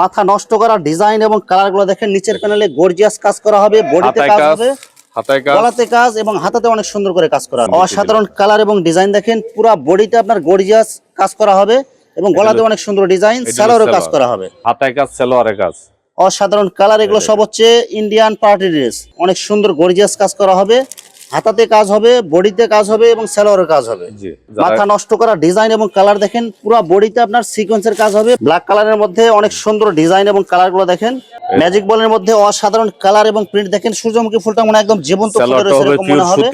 মাথা নষ্ট করা ডিজাইন এবং কালারগুলো দেখেন নিচের প্যানেলে গর্জিয়াস কাজ করা হবে বডিতে কাজ হবে গলাতে কাজ এবং হাতাতে অনেক সুন্দর করে কাজ করা অসাধারণ কালার এবং ডিজাইন দেখেন পুরো বডিতে আপনার গর্জিয়াস কাজ করা হবে এবং গলাতে অনেক সুন্দর ডিজাইন কাজ করা হবে। হাতায় কাজ সালোয়ারে কাজ। অসাধারণ কালার এগুলো সব হচ্ছে ইন্ডিয়ান পার্টি ড্রেস অনেক সুন্দর গর্জিয়াস কাজ করা হবে। হাতাতে কাজ হবে বডিতে কাজ হবে এবং সেলোয়ারের কাজ হবে। মাথা নষ্ট করা ডিজাইন এবং কালার দেখেন পুরো বডিতে আপনার সিকোয়েন্সের কাজ হবে। ব্ল্যাক কালারের মধ্যে অনেক সুন্দর ডিজাইন এবং কালারগুলো দেখেন। ম্যাজিক বলের মধ্যে অসাধারণ কালার এবং প্রিন্ট দেখেন। সূর্যমুখী ফুলটা মনে একদম জীবন্ত ফুল রয়েছে এরকম মনে হবে।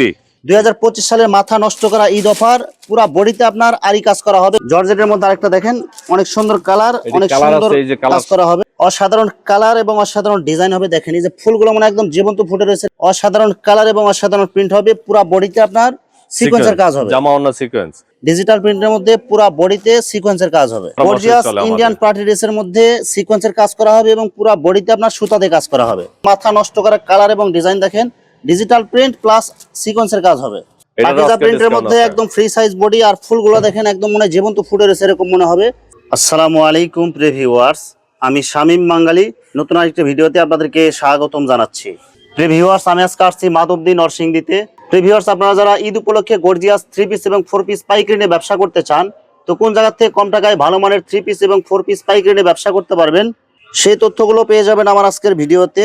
দুই হাজার পঁচিশ সালের মাথা নষ্ট করা ঈদ অফার পুরো বডিতে আপনার আরি কাজ করা হবে। জর্জেটের মধ্যে আরেকটা দেখেন অনেক সুন্দর কালার অনেক সুন্দর। কাজ করা হবে। অসাধারণ কালার এবং অসাধারণ ডিজাইন হবে দেখেন এই যে ফুলগুলো মানে একদম জীবন্ত ফুটে রয়েছে। অসাধারণ কালার এবং অসাধারণ প্রিন্ট হবে পুরো বডিতে আপনার সিকোয়েন্সের কাজ হবে। জামা অন্য সিকোয়েন্স ডিজিটাল প্রিন্টের মধ্যে পুরো বডিতে সিকোয়েন্সের কাজ হবে। গর্জিয়াস ইন্ডিয়ান পার্টি ড্রেসের মধ্যে সিকোয়েন্সের কাজ করা হবে এবং পুরো বডিতে আপনার সুতাতে কাজ করা হবে। মাথা নষ্ট করা কালার এবং ডিজাইন দেখেন ডিজিটাল প্রিন্ট প্লাস সিকোয়েন্সের কাজ হবে। পাকিজা প্রিন্টের মধ্যে একদম ফ্রি সাইজ বডি আর ফুলগুলো দেখেন একদম মনে জীবন্ত ফুটে রয়েছে এরকম মনে হবে। আসসালামু আলাইকুম প্রিভিউয়ার্স আমি শামীম বাঙ্গালি। নতুন আরেকটি ভিডিওতে আপনাদেরকে স্বাগতম জানাচ্ছি। প্রিভিউয়ার্স আমি আজকে আসছি মাধবদী নরসিংদীতে। প্রিভিউয়ার্স আপনারা যারা ঈদ উপলক্ষে গর্জিয়াস থ্রি পিস এবং ফোর পিস পাইকারি নিয়ে ব্যবসা করতে চান তো কোন জায়গা থেকে কম টাকায় ভালো মানের থ্রি পিস এবং ফোর পিস পাইকারি নিয়ে ব্যবসা করতে পারবেন সেই তথ্যগুলো পেয়ে যাবেন আমার আজকের ভিডিওতে।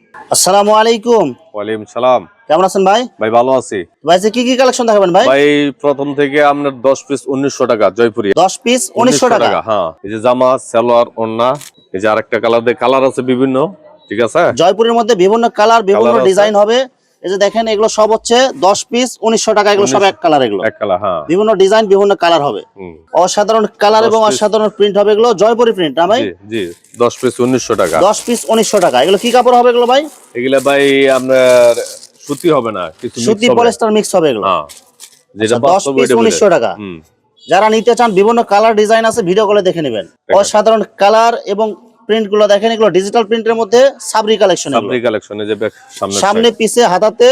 আসসালামু আলাইকুম। ওয়ালাইকুম সালাম। কেমন আছেন ভাই? ভাই ভালো আছি। ভাই কি কি কালেকশন দেখাবেন ভাই? ভাই প্রথম থেকে আপনার দশ পিস উনিশশো টাকা জয়পুরি। দশ পিস উনিশশো টাকা। হ্যাঁ। এই যে জামা সালোয়ার ওন্না এই যে আরেকটা কালার দিয়ে কালার আছে বিভিন্ন ঠিক আছে? জয়পুরের মধ্যে বিভিন্ন কালার বিভিন্ন ডিজাইন হবে। এই যে দেখেন এগুলো সব হচ্ছে দশ পিস উনিশশো টাকা এগুলো সব এক কালার এগুলো। এক কালার হ্যাঁ। বিভিন্ন ডিজাইন বিভিন্ন কালার হবে। অসাধারণ কালার এবং অসাধারণ প্রিন্ট হবে এগুলো জয়পুরি প্রিন্ট না ভাই? জি জি দশ পিস উনিশশো টাকা। দশ পিস উনিশশো টাকা। এগুলো কি কাপড় হবে এগুলো ভাই? এগুলা ভাই আপনার সুতি হবে না কিছু সুতি পলিস্টার মিক্স হবে এগুলো। হ্যাঁ। যেটা আচ্ছা, দশ পিস। উনিশশো টাকা। যারা নিতে চান বিভিন্ন কালার ডিজাইন আছে ভিডিও কলে দেখে নেবেন। অসাধারণ কালার এবং প্রিন্টগুলো দেখেন এগুলো ডিজিটাল প্রিন্টের মধ্যে সাবরি কালেকশন সামনে কালেকশনে যে back সামনে সামনে পিছে হাতাতে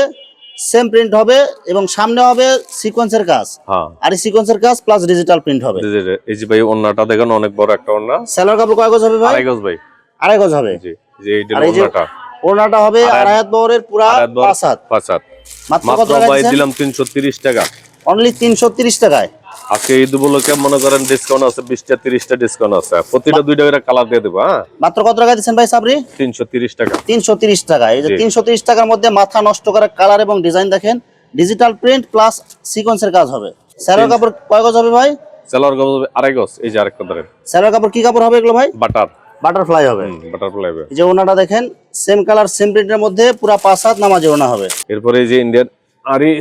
সেম প্রিন্ট হবে এবং সামনে হবে সিকোয়েন্সের কাজ। হ্যাঁ। আর এই সিকোয়েন্সের কাজ প্লাস ডিজিটাল প্রিন্ট হবে। এই যে- এই যে ভাই ওন্নাটা দেখেন অনেক বড় একটা ওন্না সেলার কাপড় কয় গজ হবে ভাই? আড়াই গজ ভাই। আড়াই গজ হবে। জি যে এই যে ওন্নাটা ওড়নাটা হবে আড়াই- হাত বহরের পুরা। পাঁচ হাত। পাঁচ হাত। মাত্র কত টাকা দিলাম তিনশো তিরিশ টাকা। অনলি তিনশো তিরিশ টাকায়। আজকে ঈদ উপলক্ষে মনে করেন ডিসকাউন্ট আছে বিশটা তিরিশটা ডিসকাউন্ট আছে। প্রতিটা দুইটা করে কালার দিয়ে দেবো হ্যাঁ? মাত্র কত টাকা দিচ্ছেন ভাই সাবরি? তিনশো তিরিশ টাকা। তিনশো তিরিশ টাকা। এই যে তিনশো তিরিশ টাকার মধ্যে মাথা নষ্ট করা কালার এবং ডিজাইন দেখেন ডিজিটাল প্রিন্ট প্লাস সিকোয়েন্সের কাজ হবে। স্যালোর কাপড় কয় গজ হবে ভাই? সেলার গজ হবে আড়াই গজ এই যে আরেকটা ধরেন। স্যালোর কাপড় কি কাপড় হবে এগুলো ভাই? বাটার বাটারফ্লাই হবে। বাটারফ্লাই এই যে ওনাটা দেখেন সেম কালার সেম প্রিন্টের মধ্যে পুরা পাঁচ হাত নামাজে ওনা হবে। এরপরে এই যে ইন্ডিয়ান আরি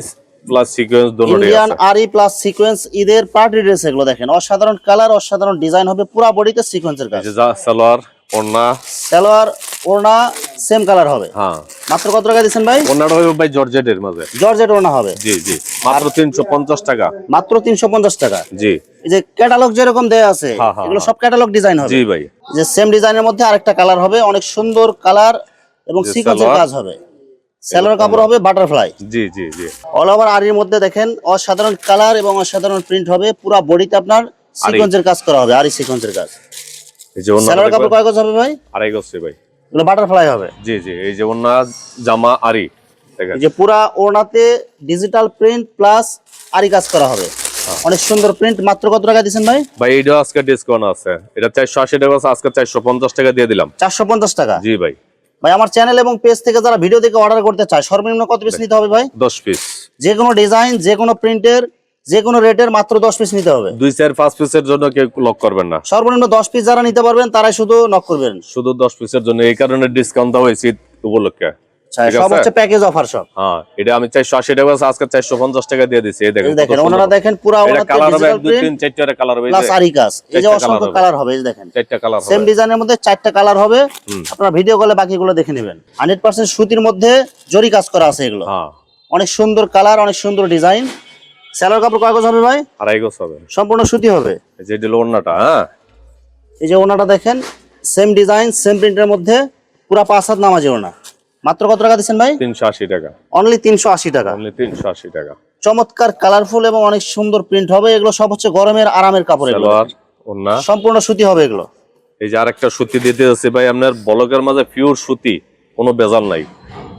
প্লাস সিকোয়েন্স দোনোটাই ইন্ডিয়ান আরি প্লাস সিকোয়েন্স ঈদের পার্টি ড্রেস এগুলো দেখেন। অসাধারণ কালার অসাধারণ ডিজাইন হবে পুরা বডিতে সিকোয়েন্সের কাজ। সালোয়ার ওন্না সালোয়ার ওড়না সেম কালার হবে। হ্যাঁ। মাত্র কত টাকা দিচ্ছেন ভাই? ওন্নাটা হবে ভাই জর্জেটের মাঝে। জর্জেট ওড়না হবে। জি জি। মাত্র তিনশো পঞ্চাশ টাকা। মাত্র তিনশো পঞ্চাশ টাকা। জি। এই যে ক্যাটালগ যেরকম দেয়া আছে হ্যাঁ, হ্যাঁ, এগুলো হ্যাঁ। সব ক্যাটালগ ডিজাইন হবে। জি ভাই। যে সেম ডিজাইনের মধ্যে আরেকটা কালার হবে অনেক সুন্দর কালার এবং সিকোয়েন্সের কাজ হবে। সালোয়ার কাপড় হবে বাটারফ্লাই জি জি জি। অল ওভার আরির মধ্যে দেখেন অসাধারণ কালার এবং অসাধারণ প্রিন্ট হবে। পুরা বডিতে আপনার সিকোয়েন্সের কাজ করা হবে আরি সিকোয়েন্সের কাজ। এই যে সালোয়ার কাপড় কয় গজ হবে ভাই? আড়াই গজ ভাই। এগুলো বাটারফ্লাই হবে। জি জি এই যে ওন্না জামা আরি যে পুরা ওড়নাতে ডিজিটাল প্রিন্ট প্লাস আরি কাজ করা হবে। হ্যাঁ। অনেক সুন্দর প্রিন্ট মাত্র কত টাকা দিচ্ছেন ভাই? ভাই এইটা আজকে ডিসকাউন্ট আছে। এটা চারশো আশি টাকা আজকে চারশো পঞ্চাশ টাকা দিয়ে দিলাম। চারশো পঞ্চাশ টাকা। জি ভাই। ভাই আমার চ্যানেল এবং পেজ থেকে যারা ভিডিও দেখে অর্ডার করতে চায় সর্বনিম্ন কত পিস নিতে হবে ভাই? দশ পিস যে কোনো ডিজাইন যে কোনো প্রিন্টের যে কোনো রেটের মাত্র দশ পিস নিতে হবে। দুই চার পাঁচ পিসের জন্য কেউ লক করবেন না। সর্বনিম্ন দশ পিস যারা নিতে পারবেন তারাই শুধু নক করবেন। শুধু দশ পিসের জন্য। এই কারণে ডিসকাউন্ট দেওয়া হয়েছে ঈদ উপলক্ষে। সব হচ্ছে প্যাকেজ অফার সব। হ্যাঁ এটা আমি টাকা আজকে দিয়ে এই দেখেন দেখেন ওনারা দেখেন পুরা কালার হবে ডিজিটাল এক দুই তিন কালার হবে প্লাস আরি কাজ এই যে অসংখ্য কালার হবে। এই দেখেন। চারটা কালার সেম ডিজাইনের মধ্যে চারটা কালার হবে। আপনারা ভিডিও কলে বাকিগুলো দেখে নেবেন। সুতির মধ্যে জরি কাজ করা আছে এগুলো। হ্যাঁ। অনেক সুন্দর কালার অনেক সুন্দর ডিজাইন স্যালোর কাপড় কাগজ হবে ভাই? আড়াই গজ হবে। সম্পূর্ণ সুতি হবে। এই যে এটা ওড়নাটা হ্যাঁ। এই যে ওনাটা দেখেন সেম ডিজাইন সেম প্রিন্টের মধ্যে পুরা পাঁচ হাত নামাজি ওনা মাত্র কত টাকা দিচ্ছেন ভাই? তিনশো আশি টাকা। অনলি তিনশো আশি টাকা। অনলি তিনশো আশি টাকা। চমৎকার কালারফুল এবং অনেক সুন্দর প্রিন্ট হবে। এগুলো সব হচ্ছে গরমের আরামের কাপড় এগুলো। সম্পূর্ণ সুতি হবে এগুলো। এই যে আরেকটা সুতি দিতে যাচ্ছে ভাই আপনার বলকের মাঝে পিওর সুতি কোনো বেজাল নাই।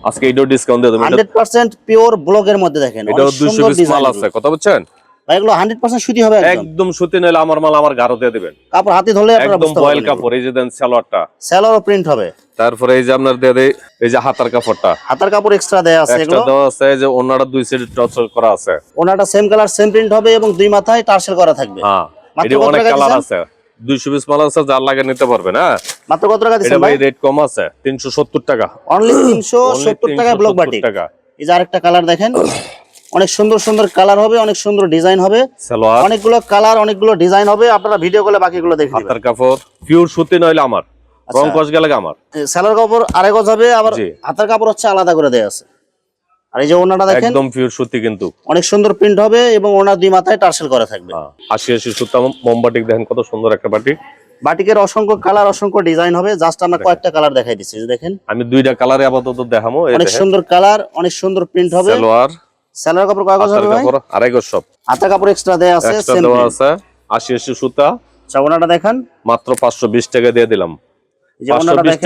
আজকে এটাও ডিসকাউন্ট দিয়ে দেবো। এটা হান্ড্রেড পার্সেন্ট পিওর ব্লগের মধ্যে দেখেন। অনেক দুইশো পিস মাল আছে কথা বুঝছেন? ভাই এগুলো হান্ড্রেড পার্সেন্ট সুতি হবে একদম। একদম সুতি নইলে আমার মাল আমার গাঢ় দিয়ে দিবেন। কাপড় হাতে ধরলে আপনারা একদম বয়েল কাপড় এই যে দেন সালোয়ারটা। স্যালোয়ারও প্রিন্ট হবে। তারপরে এই যে আপনার দিয়ে দেয় এই যে হাতার কাপড়টা। হাতার কাপড় এক্সট্রা দেয়া আছে এগুলো। দেওয়া আছে যে ওনাটা দুই সাইড টর্চর করা আছে। ওনাটা সেম কালার সেম প্রিন্ট হবে এবং দুই মাথায় টার্সেল করা থাকবে। হ্যাঁ মাত্র এটা কত অনেক টাকা কালার আছে। দুইশো পিস মাল আছে যার লাগে নিতে পারবেন হ্যাঁ? মাত্র কত টাকা এটা দিচ্ছেন ভাই? রেট কম আছে তিনশো সত্তর টাকা। অনলি তিনশো Only সত্তর টাকায় ব্লক 370 বাটি টাকা। এই যে আরেকটা কালার দেখেন। অনেক সুন্দর সুন্দর কালার হবে অনেক সুন্দর ডিজাইন হবে। অনেকগুলো কালার অনেকগুলো ডিজাইন হবে। আপনারা ভিডিও করলে বাকিগুলো দেখে নেবেন। হাতার কাপড় পিওর সুতি নইলে আমার। রং কষ গেলে আমার। সেলার কাপড় আড়াই গজ হবে আবার। হাতার কাপড় হচ্ছে আলাদা করে দেয়া আছে। আর এই যে ওনাটা দেখেন একদম পিওর সুতি কিন্তু। অনেক সুন্দর প্রিন্ট হবে এবং ওনার দুই মাথায় টার্সেল করা থাকবে। হ্যাঁ, আশি আশি সুতা মোমবাটিক দেখেন কত সুন্দর একটা বাটি। বাটিকের অসংখ্য কালার অসংখ্য ডিজাইন হবে। জাস্ট আমরা কয়েকটা কালার দেখাই দিচ্ছি যে দেখেন। আমি দুইটা কালারে আপাতত দেখামো অনেক সুন্দর কালার অনেক সুন্দর প্রিন্ট হবে। সালোয়ার। সেলার কাপড় কয় গজ হবে ভাই? আড়াই গজ সব। হাতা কাপড় এক্সট্রা দেয়া আছে সেম দেওয়া আছে আশি আশি সুতা। চাওনাটা দেখেন। মাত্র পাঁচশো বিশ টাকা দিয়ে দিলাম।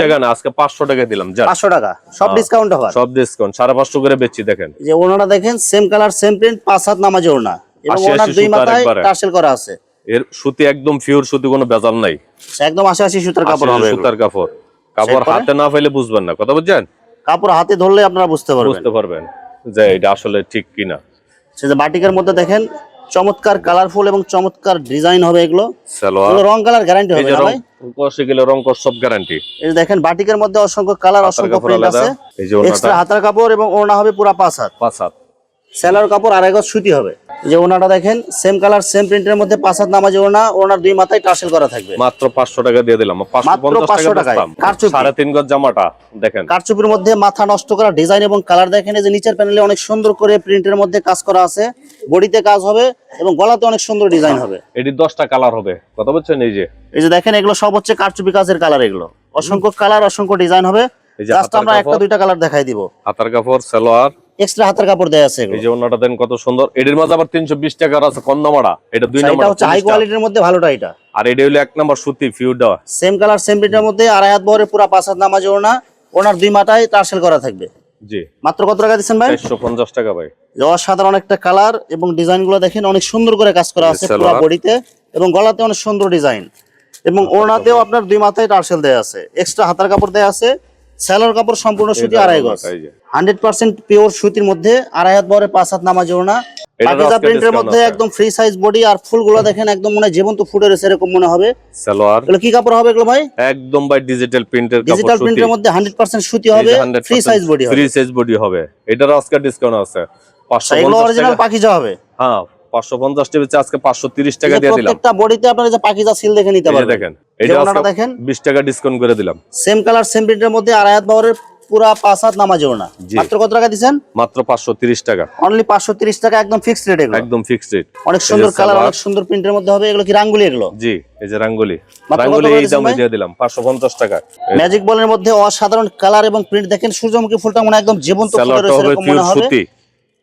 টাকা না আজকে পাঁচশো টাকা দিলাম পাঁচশো টাকা। সব হ্যাঁ। ডিসকাউন্ট হবে সব ডিসকাউন্ট সাড়ে পাঁচশো করে বেচছি দেখেন। যে ওনাটা দেখেন সেম কালার সেম প্রিন্ট পাঁচ হাত নামাজে ওনা এবং ওনার দুই মাথায় টার্সেল করা আছে। এর সুতি একদম পিওর সুতি কোনো বেজাল নাই। একদম আশি সুতার কাপড় হবে সুতার কাপড়। কাপড় হাতে না পাইলে বুঝবেন না কথা বুঝছেন? কাপড় হাতে ধরলে আপনারা বুঝতে পারবেন। বুঝতে পারবেন যে এটা আসলে ঠিক কিনা। সেই যে বাটিকের মধ্যে দেখেন চমৎকার কালারফুল এবং চমৎকার ডিজাইন হবে এগুলো। রং কালার গ্যারান্টি হবে ভাই? কষে গেলে রং কষ সব গ্যারান্টি এই দেখেন বাটিকের মধ্যে অসংখ্য কালার অসংখ্য প্রিন্ট আছে। এক্সট্রা হাতার কাপড় এবং ওনা হবে পুরা পাঁচ হাত। পাঁচ হাত। সেলার কাপড় আড়াই গজ সুতি হবে। যে ওনাটা দেখেন সেম কালার সেম প্রিন্টের মধ্যে পাঁচ হাত নামাজে ওনা ওনার দুই মাথায় টার্সেল করা থাকবে। মাত্র পাঁচশো টাকা দিয়ে দিলাম। পাঁচশো মাত্র পঞ্চাশ 500 টাকা টাকায়। সাড়ে তিন গজ জামাটা দেখেন। কারচুপির মধ্যে মাথা নষ্ট করা ডিজাইন এবং কালার দেখেন যে নিচের প্যানেলে অনেক সুন্দর করে প্রিন্টের মধ্যে কাজ করা আছে। বডিতে কাজ হবে এবং গলাতে অনেক সুন্দর ডিজাইন হবে। এটি দশটা কালার হবে। কথা বলছেন এই যে? এই যে দেখেন এগুলো সব হচ্ছে কারচুপি কাজের কালার এগুলো। অসংখ্য কালার অসংখ্য ডিজাইন হবে। জাস্ট আমরা একটা দুইটা কালার দেখাই দিব। হাতার কাপড় সালোয়ার এক্সট্রা হাতের কাপড় দেয়া আছে এই যে ওনাটা দেন কত সুন্দর। এটির মাঝে আবার তিনশো বিশ টাকার আছে কম এটা দুই আচ্ছা, এটা হচ্ছে হাই কোয়ালিটির মধ্যে ভালোটা এটা। আর এটা হলো এক নাম্বার সুতি ফিউডা সেম কালার সেম প্রিন্টের মধ্যে আড়াই হাত বহরে পুরা পাঁচ হাত নামাজে ওনা ওনার দুই মাথায় টার্সেল করা থাকবে। জি। মাত্র কত টাকা দিচ্ছেন ভাই? চারশো পঞ্চাশ টাকা ভাই। যে অসাধারণ একটা কালার এবং ডিজাইনগুলো দেখেন অনেক সুন্দর করে কাজ করা আছে পুরো বডিতে এবং গলাতে অনেক সুন্দর ডিজাইন। এবং ওড়নাতেও আপনার দুই মাথায় টার্সেল দেয়া আছে। এক্সট্রা হাতার কাপড় দেয়া আছে। সেলার কাপড় সম্পূর্ণ সুতি আড়াই গজ। হান্ড্রেড পার্সেন্ট পিওর সুতির মধ্যে আড়াই হাত বহরে পাঁচ হাত নামাজ ওড়না এটারও পাকিজা প্রিন্টের মধ্যে একদম ফ্রি সাইজ বডি আর ফুলগুলো দেখেন একদম মনে জীবন্ত ফুটে রয়েছে এরকম মনে হবে। সালোয়ার। এগুলো কি কাপড় হবে এগুলো ভাই? একদম ভাই ডিজিটাল প্রিন্টের ডিজিটাল কাপড় প্রিন্টের মধ্যে হান্ড্রেড পার্সেন্ট সুতি হবে ফ্রি সাইজ বডি হবে। ফ্রি সাইজ বডি হবে। এটার আজকে ডিসকাউন্ট আছে। পাঁচশো আচ্ছা, এগুলো অরিজিনাল পাকিজা হবে? হ্যাঁ পাঁচশো পঞ্চাশ টাকা আজকে পাঁচশো তিরিশ টাকা দিয়ে দিলাম। প্রত্যেকটা বডিতে আপনারা যে পাকিজা সিল দেখে নিতে পারবেন। দেখেন এটা দেখেন বিশ টাকা ডিসকাউন্ট করে দিলাম। সেম কালার সেম প্রিন্টের মধ্যে আড়াই হাত বাবরের পুরা পাঁচ হাত নামাজে ওনা জি। মাত্র কত টাকা দিচ্ছেন? মাত্র পাঁচশো তিরিশ টাকা। অনলি পাঁচশো তিরিশ টাকা একদম ফিক্সড রেট একদম ফিক্সড রেট অনেক সুন্দর কালার অনেক সুন্দর প্রিন্টের মধ্যে হবে। এগুলো কি রাঙ্গুলি এগুলো? জি এই যে রাঙ্গুলি। রাঙ্গুলি এই দামে দিয়ে দিলাম পাঁচশো পঞ্চাশ টাকা। ম্যাজিক বলের মধ্যে অসাধারণ কালার এবং প্রিন্ট দেখেন সূর্যমুখী ফুলটা মনে একদম জীবন্ত ফুটে রয়েছে এরকম মনে হবে।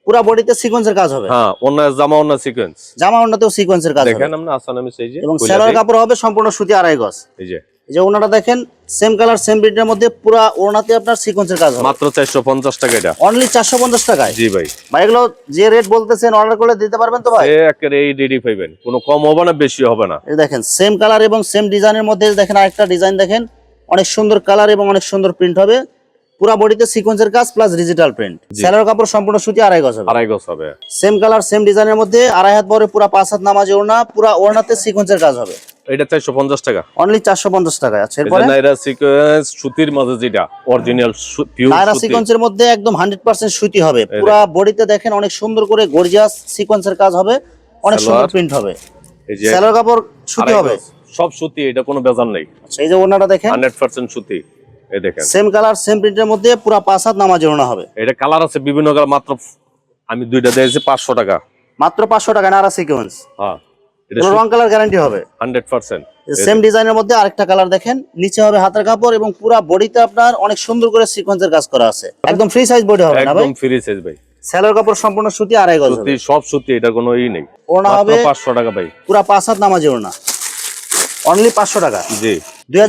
পুরা বডিতে সিকোয়েন্সের কাজ হবে। হ্যাঁ অন্য জামা অন্য সিকোয়েন্স জামা ওনাতেও সিকোয়েন্সের কাজ হবে। দেখেন আমরা আসান আমি সেই যে এবং কইলা কাপড় হবে সম্পূর্ণ সুতি আড়াই গজ। এই যে। এই যে ওনাটা দেখেন সেম কালার সেম প্রিন্টের মধ্যে পুরা ওনাতে আপনার সিকোয়েন্সের কাজ হবে। মাত্র চারশো পঞ্চাশ টাকা এটা। অনলি চারশো পঞ্চাশ টাকায়? জি ভাই। ভাই এগুলো যে রেট বলতেছেন অর্ডার করলে দিতে পারবেন তো ভাই? এ একেবারে এই রেডি পাইবেন কোনো কম হবে না বেশি হবে না। এই দেখেন সেম কালার এবং সেম ডিজাইনের মধ্যে দেখেন আরেকটা ডিজাইন দেখেন। অনেক সুন্দর কালার এবং অনেক সুন্দর প্রিন্ট হবে। পুরা বডিতে সিকোয়েন্সের কাজ প্লাস ডিজিটাল প্রিন্ট সেলার কাপড় সম্পূর্ণ সুতি আড়াই গজ হবে। আড়াই গজ হবে। সেম কালার সেম ডিজাইনের মধ্যে আড়াই হাত বড় পুরা পাঁচ হাত নামাজ ওড়না পুরা ওড়নাতে সিকোয়েন্সের কাজ হবে। এটা চারশো পঞ্চাশ টাকা। অনলি চারশো পঞ্চাশ টাকায় আছে এরপরে? নাইরা সিকোয়েন্স সুতির মধ্যে যেটা অরিজিনাল পিওর সুতি। সিকোয়েন্সের মধ্যে একদম হান্ড্রেড পার্সেন্ট সুতি হবে। পুরা বডিতে দেখেন অনেক সুন্দর করে গর্জিয়াস সিকোয়েন্সের কাজ হবে অনেক সুন্দর প্রিন্ট হবে। এই যে সেলার কাপড় সুতি হবে। সব সুতি এটা কোনো বেজার নেই। আচ্ছা, এই যে ওড়নাটা দেখেন। হান্ড্রেড পার্সেন্ট সুতি। এই দেখেন। সেম কালার সেম প্রিন্টের মধ্যে পুরা পাঁচ হাত নামাজ ওড়না হবে। এটা কালার আছে বিভিন্ন কালার মাত্র আমি দুইটা দিয়েছি পাঁচশো টাকা। মাত্র পাঁচশো টাকা নারা সিকোয়েন্স হ্যাঁ এটা রং কালার গ্যারান্টি হবে। হান্ড্রেড পার্সেন্ট সেম ডিজাইনের মধ্যে আরেকটা কালার দেখেন নিচে হবে হাতের কাপড় এবং পুরো বডিতে আপনার অনেক সুন্দর করে সিকোয়েন্সের কাজ করা আছে। একদম ফ্রি সাইজ বডি হবে না ভাই? একদম ফ্রি সাইজ ভাই। সেলোর কাপড় সম্পূর্ণ সুতি আড়াই গজ সত্যি সব সত্যি এটা কোনো ই নেই। ওড়না হবে পাঁচশো টাকা ভাই। পুরা পাঁচ হাত নামাজি ওড়না। অনলি পাঁচশো টাকা। জি। দুই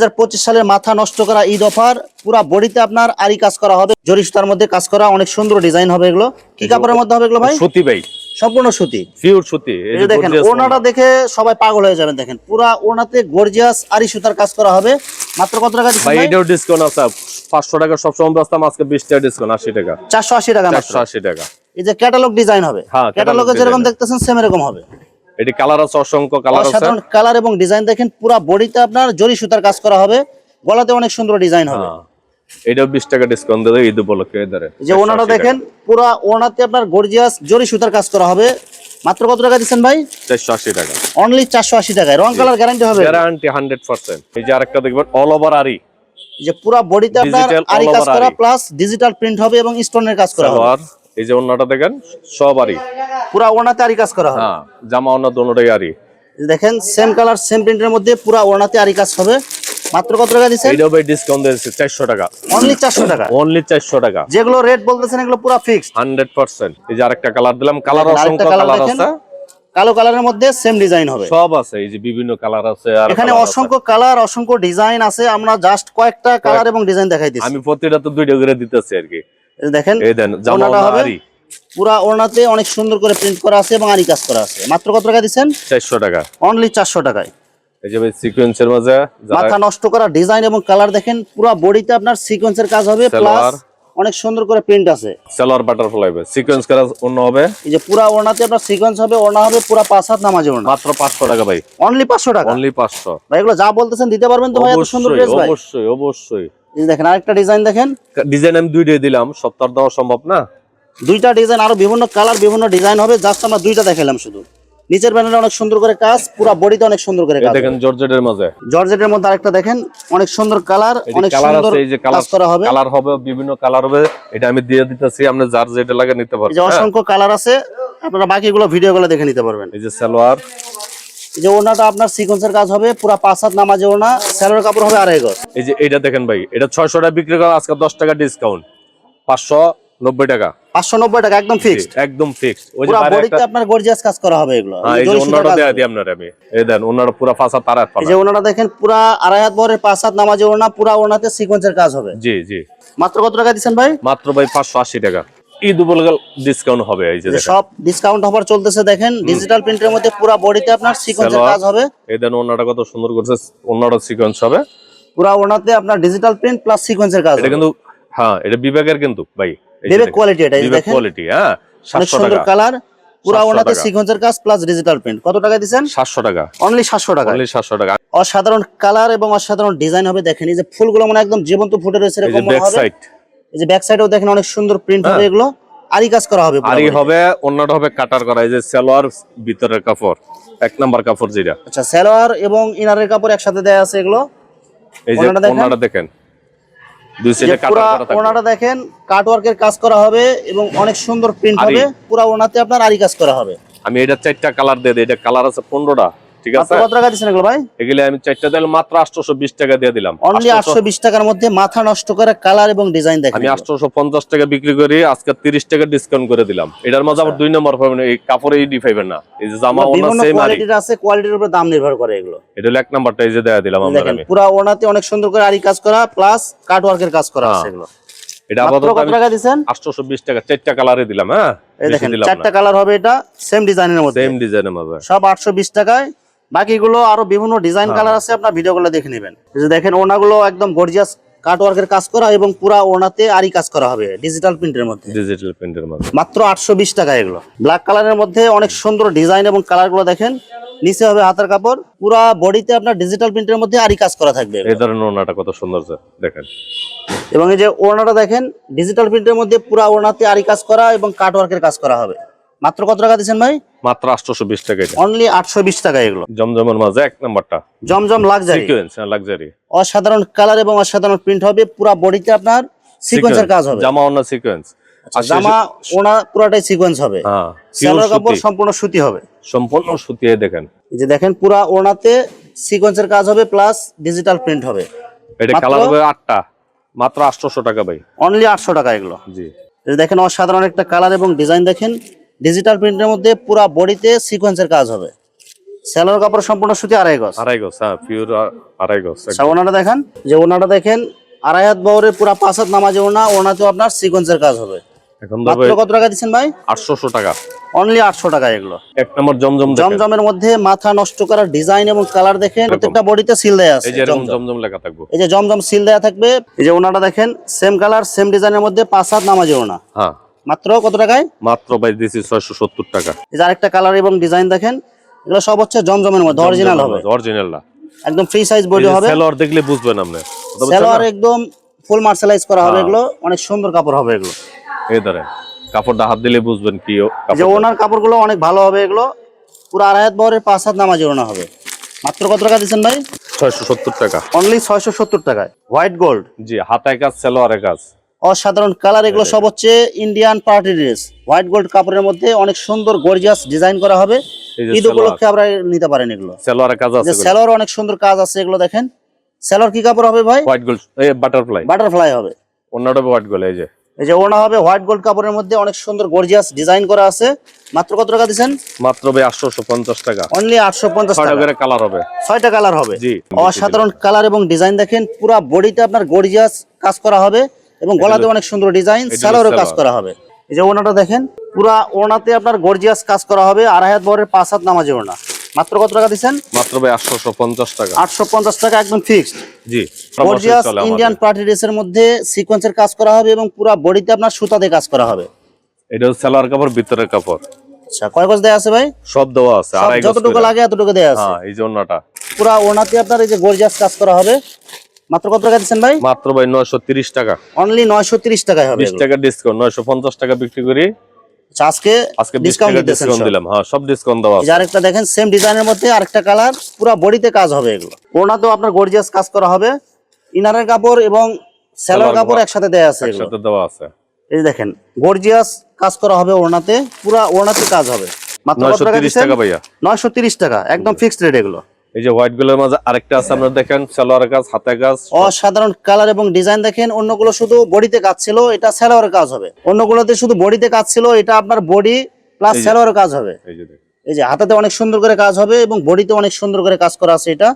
সালের মাথা নষ্ট করা ঈদ অফার পুরা বডিতে আপনার আরি কাজ করা হবে জরি সুতার মধ্যে কাজ করা অনেক সুন্দর ডিজাইন হবে এগুলো। কি কাপড়ের মধ্যে হবে এগুলো ভাই? ভাই। সম্পূর্ণ সুতি। পিওর এই দেখেন ওনাটা দেখে সবাই পাগল হয়ে যাবেন দেখেন। পুরা ওনাতে গর্জিয়াস আরি সুতার কাজ করা হবে। মাত্র কত টাকা ভাই ভাই? এটাও ডিসকাউন্ট আছে পাঁচশো টাকা সবসময় আজকে বিশ টাকা ডিসকাউন্ট আশি টাকা। চারশো আশি টাকা মাত্র। চারশো আশি টাকা। এই যে ক্যাটালগ ডিজাইন হবে। হ্যাঁ, ক্যাটালগে যেরকম দেখতেছেন সেম এরকম হবে। এটি কালার আছে অসংখ্য কালার আছে। সাধারণ কালার এবং ডিজাইন দেখেন পুরা বডিতে আপনার জরি সুতার কাজ করা হবে। গলাতে অনেক সুন্দর ডিজাইন হবে। হ্যাঁ। এটাও বিশ টাকা ডিসকাউন্ট দেবে ঈদ উপলক্ষে এই যে ওনাটা দেখেন পুরা ওনাতে আপনার গর্জিয়াস জরি সুতার কাজ করা হবে। মাত্র কত টাকা দিচ্ছেন ভাই? চারশো আশি টাকা। অনলি চারশো আশি টাকায়। রং কালার গ্যারান্টি হবে। গ্যারান্টি হান্ড্রেড পার্সেন্ট এই যে আরেকটা দেখবেন অল ওভার আরি এই যে পুরা বডিতে আপনার আরি কাজ করা প্লাস ডিজিটাল প্রিন্ট হবে এবং স্টোনের কাজ করা হবে। এই যে অন্যটা দেখেন সব আরি পুরা ওনাতে আরি কাজ করা হবে। হ্যাঁ জামা অন্য দোনোটাই আরি দেখেন সেম কালার সেম প্রিন্টের মধ্যে পুরা ওনাতে আরি কাজ হবে। মাত্র কত টাকা দিচ্ছেন? এইটাও ভাই ডিসকাউন্ট দিয়েছে চারশো টাকা। অনলি চারশো টাকা? অনলি চারশো টাকা। যেগুলো রেট বলতেছেন এগুলো পুরা ফিক্সড হান্ড্রেড পার্সেন্ট। এই যে আরেকটা কালার দিলাম কালার অসংখ্য কালার আছে। কালো কালারের মধ্যে সেম ডিজাইন হবে। সব আছে এই যে বিভিন্ন কালার আছে আর এখানে অসংখ্য কালার অসংখ্য ডিজাইন আছে। আমরা জাস্ট কয়েকটা কালার এবং ডিজাইন দেখাই দিচ্ছি। আমি প্রতিটা তো দুইটা করে দিতেছি আর কি। দেখেন এই দেন জামা হবে পুরা ওড়নাতে অনেক সুন্দর করে প্রিন্ট করা আছে এবং আরি কাজ করা আছে। মাত্র কত টাকা দিচ্ছেন? চারশো টাকা। অনলি চারশো টাকায়। এই যে ভাই সিকোয়েন্সের মাঝে যারা মাথা নষ্ট করা ডিজাইন এবং কালার দেখেন পুরা বডিতে আপনার সিকোয়েন্সের কাজ হবে প্লাস। অনেক সুন্দর করে প্রিন্ট আছে। সালোয়ার বাটারফ্লাই হবে। সিকোয়েন্স করা অন্য হবে। এই যে পুরা ওড়নাতে আপনার সিকোয়েন্স হবে ওড়না হবে পুরা পাঁচ হাত নামাজে ওড়না। মাত্র পাঁচশো টাকা ভাই। অনলি পাঁচশো টাকা? অনলি পাঁচশো। ভাই এগুলো যা বলতেছেন দিতে পারবেন তো ভাই এত সুন্দর ড্রেস ভাই। অবশ্যই অবশ্যই। দেখেন আরেকটা ডিজাইন দেখেন। ডিজাইন আমি দুইটাই দিলাম সপ্তাহ দেওয়া সম্ভব না? দুইটা ডিজাইন আরও বিভিন্ন কালার বিভিন্ন ডিজাইন হবে জাস্ট আমরা দুইটা দেখালাম শুধু। নিচের প্যানেলে অনেক সুন্দর করে কাজ পুরা বডিতে অনেক সুন্দর করে কাজ দেখেন জর্জেটের মাঝে। জর্জেটের মধ্যে আরেকটা দেখেন অনেক সুন্দর কালার অনেক সুন্দর এই যে কালার কাজ করা হবে। কালার হবে বিভিন্ন কালার হবে এটা আমি দিয়ে দিতেছি আপনি যার যেটা লাগে নিতে এই যে হ্যাঁ? অসংখ্য কালার আছে আপনারা বাকিগুলো ভিডিওগুলো দেখে নিতে পারবেন। এই যে সালোয়ার যে ওনাটা আপনার সিকোয়েন্সের কাজ হবে পুরা পাঁচ হাত নামাজে ওনা স্যালোর কাপড় হবে আড়াই গজ। এই যে এটা দেখেন ভাই এটা ছয়শো টাকা বিক্রি করা আজকে দশ টাকা ডিসকাউন্ট পাঁচশো নব্বই টাকা। পাঁচশো নব্বই টাকা একদম ফিক্সড একদম ফিক্সড ওই যে বডিতে আপনার গর্জিয়াস কাজ করা হবে এগুলো। হ্যাঁ, এই যে কাজ দেয়া দিই আপনার আমি। এই দেন অন্যটা পুরা তার হাত এই যে ওনাটা দেখেন পুরা আড়াই হাত বরের পাঁচ হাত নামাজে ওনা পুরা ওনাতে সিকোয়েন্সের কাজ হবে। জি জি। মাত্র কত টাকা দিচ্ছেন ভাই? মাত্র ভাই পাঁচশো আশি টাকা। ঈদ উপলক্ষে ডিসকাউন্ট হবে এই যে যে সব ডিসকাউন্ট অফার চলতেছে দেখেন ডিজিটাল প্রিন্টের মধ্যে পুরা বডিতে আপনার সিকোয়েন্সের কাজ হবে। এই দেন অন্যটা কত সুন্দর করছে অন্যটা সিকোয়েন্স হবে। পুরা ওনাতে আপনার ডিজিটাল প্রিন্ট প্লাস সিকোয়েন্সের কাজ এটা কিন্তু হ্যাঁ এটা বিবেকের কিন্তু ভাই। বিবেক কোয়ালিটি এটা বিবেক কোয়ালিটি হ্যাঁ টাকা। কালার পুরা ওনাতে। সিকোয়েন্সের কাজ প্লাস ডিজিটাল প্রিন্ট কত টাকা টাকা। অনলি সাতশো টাকা। অনলি সাতশো টাকা। অসাধারণ কালার এবং অসাধারণ ডিজাইন হবে দেখেন এই যে ফুলগুলো মানে একদম জীবন্ত ফুটে রয়েছে এরকম হবে। সাইড এই যে ব্যাক সাইডেও দেখেন অনেক সুন্দর প্রিন্ট হবে এগুলো। আরি কাজ করা হবে আর। হবে অন্যটা হবে কাটার করা এই যে সালোয়ার ভিতরের কাপড় এক নাম্বার কাপড় যেটা। আচ্ছা সালোয়ার এবং ইনারের কাপড় একসাথে দেয়া আছে এগুলো। এই যে দেখেন। অন্যটা দেখেন। দুই সাইডে কাটার পুরা করা থাকবে। ওনাটা দেখেন কাট ওয়ার্কের কাজ করা হবে এবং অনেক সুন্দর প্রিন্ট হবে। পুরা ওনাতে আপনার আরি কাজ করা হবে। আমি এটা চারটা কালার দিয়ে দিই এটা কালার আছে পনেরোটা। ঠিক আছে? কত টাকা দিচ্ছেন এগুলো ভাই? এগুলো আমি চারটা দিলাম মাত্র আটশোশো বিশ টাকা দিয়ে দিলাম। অনলি 800 আটশো বিশ টাকার মধ্যে মাথা নষ্ট করে কালার এবং ডিজাইন দেখেন আমি আটশোশো পঞ্চাশ টাকা বিক্রি করি আজকে তিরিশ টাকা ডিসকাউন্ট করে দিলাম। এটার মধ্যে আবার দুই নম্বর পাবেন এই কাপড়ে এই ডিফাইবেন না। এই যে জামা ওনা সেম আরি কোয়ালিটির আছে কোয়ালিটির উপর দাম নির্ভর করে এগুলো। এটা এক নাম্বারটা এই যে দেয়া দিলাম আমরা দেখেন আমি। পুরা ওনাতে অনেক সুন্দর করে আরি কাজ করা প্লাস কাট ওয়ার্কের কাজ করা আছে এগুলো। এটা আপাতত কত টাকা চারটা কালারে দিলাম হ্যাঁ? এই দেখেন চারটা কালার হবে এটা সেম ডিজাইনের মধ্যে। সেম ডিজাইনের মধ্যে। সব আটশো বিশ টাকায় বাকিগুলো আরও বিভিন্ন ডিজাইন হ্যাঁ। কালার আছে আপনার ভিডিওগুলো দেখে নেবেন। যে দেখেন ওনাগুলো একদম গর্জিয়াস কাট ওয়ার্কের কাজ করা এবং পুরা ওনাতে আরি কাজ করা হবে ডিজিটাল প্রিন্টের মধ্যে। ডিজিটাল প্রিন্টের মধ্যে। মাত্র আটশো বিশ টাকা এগুলো। ব্ল্যাক কালারের মধ্যে অনেক সুন্দর ডিজাইন এবং কালারগুলো দেখেন নিচে হবে হাতের কাপড় পুরা বডিতে আপনার ডিজিটাল প্রিন্টের মধ্যে আরি কাজ করা থাকবে। এই ধরনের ওনাটা কত সুন্দর দেখেন। এবং এই যে ওড়নাটা দেখেন ডিজিটাল প্রিন্টের মধ্যে পুরা ওড়নাতে আরি কাজ করা এবং কাট ওয়ার্কের কাজ করা হবে। মাত্র কত টাকা দিচ্ছেন ভাই? মাত্র আটশোশো বিশ টাকা অনলি আটশো বিশ টাকা এগুলো। জমজমের মাঝে এক নাম্বারটা। জমজম লাক্সারি লাক্সারি অসাধারণ কালার এবং অসাধারণ প্রিন্ট হবে পুরা বডিতে আপনার সিকোয়েন্সের কাজ হবে। জামা অন্য সিকোয়েন্স আচ্ছা, জামা ওনা পুরাটাই সিকোয়েন্স হবে। হ্যাঁ সালোয়ার কাপড় সম্পূর্ণ সুতি হবে। সম্পূর্ণ সুতি দেখেন। এই যে দেখেন পুরা ওড়নাতে সিকোয়েন্সের কাজ হবে প্লাস ডিজিটাল প্রিন্ট হবে। এটা কালার হবে আটটা। মাত্র আটশোশো টাকা ভাই। অনলি আটশো টাকা এগুলো। জি। দেখেন অসাধারণ একটা কালার এবং ডিজাইন দেখেন। ডিজিটাল প্রিন্টের মধ্যে পুরা বডিতে সিকোয়েন্সের কাজ হবে। স্যালোর কাপড় সম্পূর্ণ সুতি আড়াই গজ। আড়াই গজ হ্যাঁ পিওর আড়াই গজ আচ্ছা ওনাটা দেখেন যে ওনাটা দেখেন আড়াই হাত বহরের পুরা পাঁচ হাত নামাজে ওনা ওনাতেও আপনার সিকোয়েন্সের কাজ হবে। এখন মাত্র কত টাকা দিচ্ছেন ভাই? আটশোশো টাকা। অনলি আটশো টাকা এগুলো। এক নম্বর জমজম দেখেন। জমজমের মধ্যে মাথা নষ্ট করার ডিজাইন এবং কালার দেখেন প্রত্যেকটা বডিতে সিল দেয়া আছে এই যে জমজম। জমজম লেখা থাকব। এই যে জমজম সিল দেয়া থাকবে এই যে ওনাটা দেখেন সেম কালার সেম ডিজাইনের মধ্যে পাঁচ হাত নামাজে ওনা। হ্যাঁ। মাত্র কত টাকায়? মাত্র ভাই দিছি ছয়শো সত্তর টাকা। এই যে আরেকটা কালার এবং ডিজাইন দেখেন এগুলো সব হচ্ছে জমজমের মধ্যে অরিজিনাল হবে। অরিজিনালটা একদম ফ্রি সাইজ বডি হবে। সেলর দেখলে বুঝবেন আপনি। সেলোয়ার একদম ফুল মার্শালাইজ করা হবে হ্যাঁ। এগুলো অনেক সুন্দর কাপড় হবে এগুলো। এই ধরেন কাপড়টা হাত দিলে বুঝবেন কি যে ওনার কাপড়গুলো অনেক ভালো হবে এগুলো পুরো আড়াই হাত বহরের পাঁচ হাত নামাজে ওনা হবে। মাত্র কত টাকা দিচ্ছেন ভাই? ছয়শো সত্তর টাকা। অনলি ছয়শো সত্তর টাকায়। হোয়াইট গোল্ড জি হাতায় কাজ সেলোয়ারের কাজ অসাধারণ কালার এগুলো সব হচ্ছে Indian party dress white gold কাপড়ের মধ্যে অনেক সুন্দর গর্জিয়াস ডিজাইন করা হবে। ঈদ উপলক্ষে আপনারা নিতে পারেন এগুলো। সেলোয়ারের কাজ আছে স্যালোয়ার অনেক সুন্দর কাজ আছে এগুলো দেখেন। স্যালোয়ার কি কাপড় হবে ভাই? হোয়াইট গোল্ড বাটারফ্লাই বাটারফ্লাই হবে। অন্যটা হোয়াইট গোল্ড এই যে। এই যে ওনা হবে হোয়াইট গোল্ড কাপড়ের মধ্যে অনেক সুন্দর গর্জিয়াস ডিজাইন করা আছে। মাত্র কত টাকা দিচ্ছেন? মাত্র ভাই আটশোশো পঞ্চাশ টাকা। অনলি আটশো পঞ্চাশ ছয়টা টাকা। করে কালার হবে। ছয়টা কালার হবে। জি অসাধারণ কালার এবং ডিজাইন দেখেন। পুরো বডিতে আপনার গর্জিয়াস কাজ করা হবে। এবং গলাতে অনেক সুন্দর ডিজাইন স্যালোরও কাজ করা হবে। এই যে ওনাটা দেখেন পুরা ওনাতে আপনার গর্জিয়াস কাজ করা হবে আড়াই হাত বরের পাঁচ হাত নামাজে ওনা মাত্র কত টাকা দিচ্ছেন? মাত্র ভাই আটশোশো পঞ্চাশ টাকা। আটশো পঞ্চাশ টাকা একদম ফিক্সড জি গর্জিয়াস ইন্ডিয়ান। পার্টি ড্রেসের মধ্যে সিকোয়েন্সের কাজ করা হবে এবং পুরা বডিতে আপনার সুতাতে কাজ করা হবে। এটা হচ্ছে সেলোয়ার কাপড় ভিতরের কাপড়। আচ্ছা কয় গজ দেয়া আছে ভাই? সব দেওয়া আছে যতটুকু লাগে এতটুকু দেয়া আছে। হ্যাঁ এই যে অন্যটা পুরা ওনাতে আপনার এই যে গর্জিয়াস কাজ করা হবে। মাত্র কত টাকা দিচ্ছেন ভাই? মাত্র ভাই নয়শো তিরিশ টাকা। অনলি নয়শো তিরিশ টাকায় হবে বিশ এগুলো। টাকা ডিসকাউন্ট নয়শো পঞ্চাশ টাকা বিক্রি করি। আচ্ছা, আজকে আজকে ডিসকাউন্ট ডিসকাউন্ট দিলাম। হ্যাঁ সব ডিসকাউন্ট দেওয়া এই আছে আরেকটা দেখেন সেম ডিজাইনের মধ্যে আরেকটা কালার পুরো বডিতে কাজ হবে এগুলো। ওনাতেও আপনার গর্জিয়াস কাজ করা হবে। ইনারের কাপড় এবং সালোয়ার কাপড় একসাথে দেয়া আছে একসাথে দেওয়া আছে। এই দেখেন গর্জিয়াস কাজ করা হবে ওনাতে পুরা ওনাতে কাজ হবে। মাত্র কত নয়শো টাকা তিরিশ দিচ্ছেন? টাকা ভাইয়া। নয়শো তিরিশ টাকা একদম ফিক্সড রেট এগুলো। এই যে হোয়াইটগুলোর মাঝে আরেকটা আছে আপনারা দেখেন সালোয়ারের কাজ হাতে কাজ। অসাধারণ কালার এবং ডিজাইন দেখেন অন্যগুলো শুধু বডিতে কাজ ছিল এটা সেলোয়ারের কাজ হবে। অন্যগুলোতে শুধু বডিতে কাজ ছিল এটা আপনার বডি প্লাস সেলোয়ারের কাজ হবে। এই যে দেখেন। এই যে হাতাতে অনেক সুন্দর করে কাজ হবে এবং বডিতে অনেক সুন্দর করে কাজ করা আছে এটা।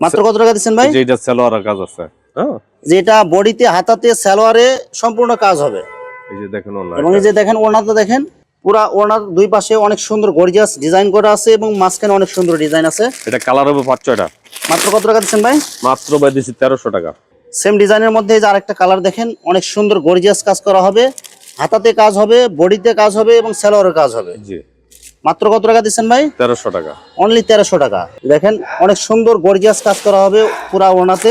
মাত্র কত টাকা দিচ্ছেন ভাই? এই যে এটা সালোয়ারের কাজ আছে। হ্যাঁ? যে এটা বডিতে হাতাতে সালোয়ারে সম্পূর্ণ কাজ হবে। এই যে দেখেন ওনা এবং এই যে দেখেন ওনাতে দেখেন পুরা ওনার দুই পাশে অনেক সুন্দর গর্জিয়াস ডিজাইন করা আছে এবং মাঝখানে অনেক সুন্দর ডিজাইন আছে। এটা কালার হবে পাঁচ ছয়টা। মাত্র কত টাকা দিচ্ছেন ভাই? মাত্র ভাই দিছি তেরোশো টাকা। সেম ডিজাইনের মধ্যে যে আরেকটা কালার দেখেন অনেক সুন্দর গর্জিয়াস কাজ করা হবে। হাতাতে কাজ হবে বডিতে কাজ হবে এবং সালোয়ারের কাজ হবে। জি। মাত্র কত টাকা দিচ্ছেন ভাই? তেরোশো টাকা। অনলি তেরোশো টাকা। দেখেন অনেক সুন্দর গর্জিয়াস কাজ করা হবে পুরা ওনাতে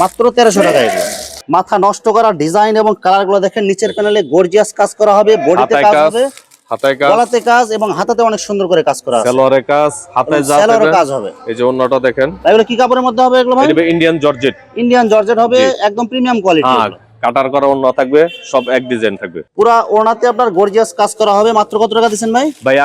মাত্র তেরোশো টাকা এগুলো। মাথা নষ্ট করা ডিজাইন এবং কালারগুলো দেখেন নিচের প্যানেলে গর্জিয়াস কাজ করা হবে বডিতে কাজ। হবে। হাতায় কাজ। গলাতে কাজ এবং হাতাতে অনেক সুন্দর করে কাজ করা আছে। কাজ হাতায় যা সেলোয়ারের কাজ হবে। এই যে অন্যটা দেখেন। এগুলো কি কাপড়ের মধ্যে হবে এগুলো ভাই? ইন্ডিয়ান জর্জেট ইন্ডিয়ান জর্জেট হবে একদম প্রিমিয়াম কোয়ালিটি কাটার করা অন্য থাকবে সব এক ডিজাইন থাকবে। পুরা ওনাতে আপনার গর্জিয়াস কাজ করা হবে। মাত্র কত টাকা ভাই? ভাই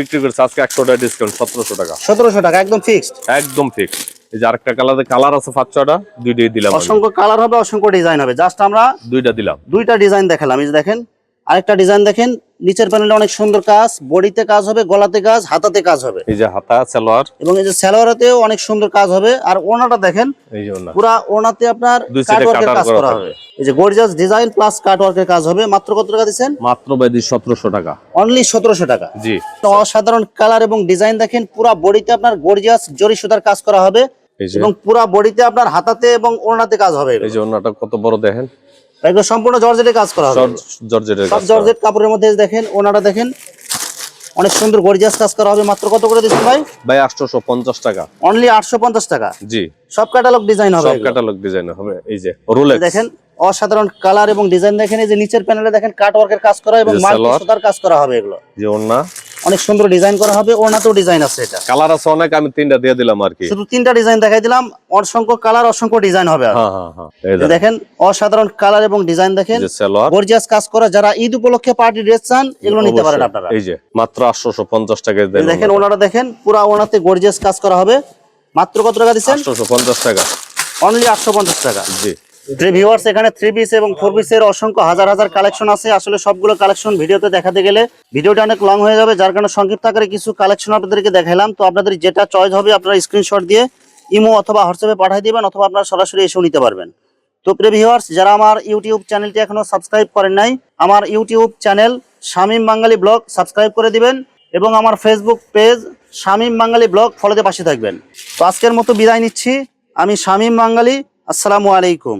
বিক্রি করছে। আজকে একশো টাকা ডিসকাউন্ট সতেরোশো টাকা। সতেরোশো টাকা একদম ফিক্সড একদম ফিক্স এই যে আরেকটা কালার কালার আছে পাঁচ ছটা দুইটাই দিলাম অসংখ্য কালার হবে অসংখ্য ডিজাইন হবে। জাস্ট আমরা দুইটা দিলাম। দুইটা ডিজাইন দেখালাম। এই যে দেখেন আরেকটা ডিজাইন দেখেন। নিচের প্যানেলে অনেক সুন্দর কাজ বডিতে কাজ হবে গলাতে কাজ হাতাতে কাজ হবে। এই যে হাতা সালোয়ার। এবং এই যে সালোয়ারেতেও অনেক সুন্দর কাজ হবে। আর ওনাটা দেখেন এই যে ওনা পুরা ওনাতে আপনার দুই কাট ওয়ার্কের কাজ করা হবে। এই যে গর্জিয়াস ডিজাইন প্লাস কাট ওয়ার্কের কাজ হবে। মাত্র কত টাকা দিচ্ছেন? মাত্র দিই সতেরোশো টাকা। অনলি সতেরোশো টাকা। জি। তো অসাধারণ কালার এবং ডিজাইন দেখেন পুরা বডিতে আপনার গর্জিয়াস জরি সুতার কাজ করা হবে এবং পুরা বডিতে আপনার হাতাতে এবং ওড়নাতে কাজ হবে এই যে ওনাটা কত বড় দেখেন। এগুলো সম্পূর্ণ জর্জেটে কাজ করা হবে। জর্জেটের সব জর্জেট কাপড়ের মধ্যে দেখেন ওনাটা দেখেন অনেক সুন্দর গর্জিয়াস কাজ করা হবে। মাত্র কত করে দিচ্ছেন ভাই? ভাই আটশোশো পঞ্চাশ টাকা। অনলি আটশো পঞ্চাশ টাকা। জি। সব ক্যাটালগ ডিজাইন হবে সব ক্যাটালগ ডিজাইন হবে। এই যে রোলেক্স দেখেন অসাধারণ কালার এবং ডিজাইন দেখেন এই যে নিচের প্যানেলে দেখেন কাট ওয়ার্কের কাজ করা এবং মাল্টি সুতার কাজ করা হবে এগুলো। ওনা অনেক সুন্দর ডিজাইন করা হবে ওনাতেও ডিজাইন আছে এটা। কালার আছে অনেক আমি তিনটা দিয়ে দিলাম আর কি। শুধু তিনটা ডিজাইন দেখাই দিলাম অসংখ্য কালার অসংখ্য ডিজাইন হবে। হ্যাঁ হ্যাঁ হ্যাঁ দেখেন। অসাধারণ কালার এবং ডিজাইন দেখেন। গর্জিয়াস কাজ করা যারা ঈদ উপলক্ষে পার্টি ড্রেস চান এগুলো নিতে পারেন। আপনারা। এই যে মাত্র আটশোশো পঞ্চাশ টাকা এই দেখেন ওনারা দেখেন পুরা ওনাতে গর্জিয়াস কাজ করা হবে। মাত্র কত টাকা দিচ্ছেন? আটশোশো পঞ্চাশ টাকা। অনলি আটশো পঞ্চাশ টাকা। জি। ভিউয়ার্স এখানে থ্রি পিস এবং ফোর পিসের অসংখ্য হাজার হাজার কালেকশন আছে। আসলে সবগুলো কালেকশন ভিডিওতে দেখাতে গেলে ভিডিওটা অনেক লং হয়ে যাবে। যার কারণে সংক্ষিপ্ত আকারে কিছু কালেকশন আপনাদেরকে দেখাইলাম। তো আপনাদের যেটা চয়েস হবে, আপনারা স্ক্রিনশট দিয়ে ইমো অথবা হোয়াটসঅ্যাপে পাঠিয়ে দিবেন অথবা আপনারা সরাসরি এসেও নিতে পারবেন। তো প্রিয় ভিউয়ার্স যারা আমার ইউটিউব চ্যানেলটি এখনও সাবস্ক্রাইব করেন নাই, আমার YouTube channel Shamim Bangali vlog subscribe করে দিবেন এবং আমার Facebook page Shamim Bangali vlog ফলোতে পাশে থাকবেন। তো আজকের মতো বিদায় নিচ্ছি। আমি শামীম বাঙালি, আসসালামু আলাইকুম।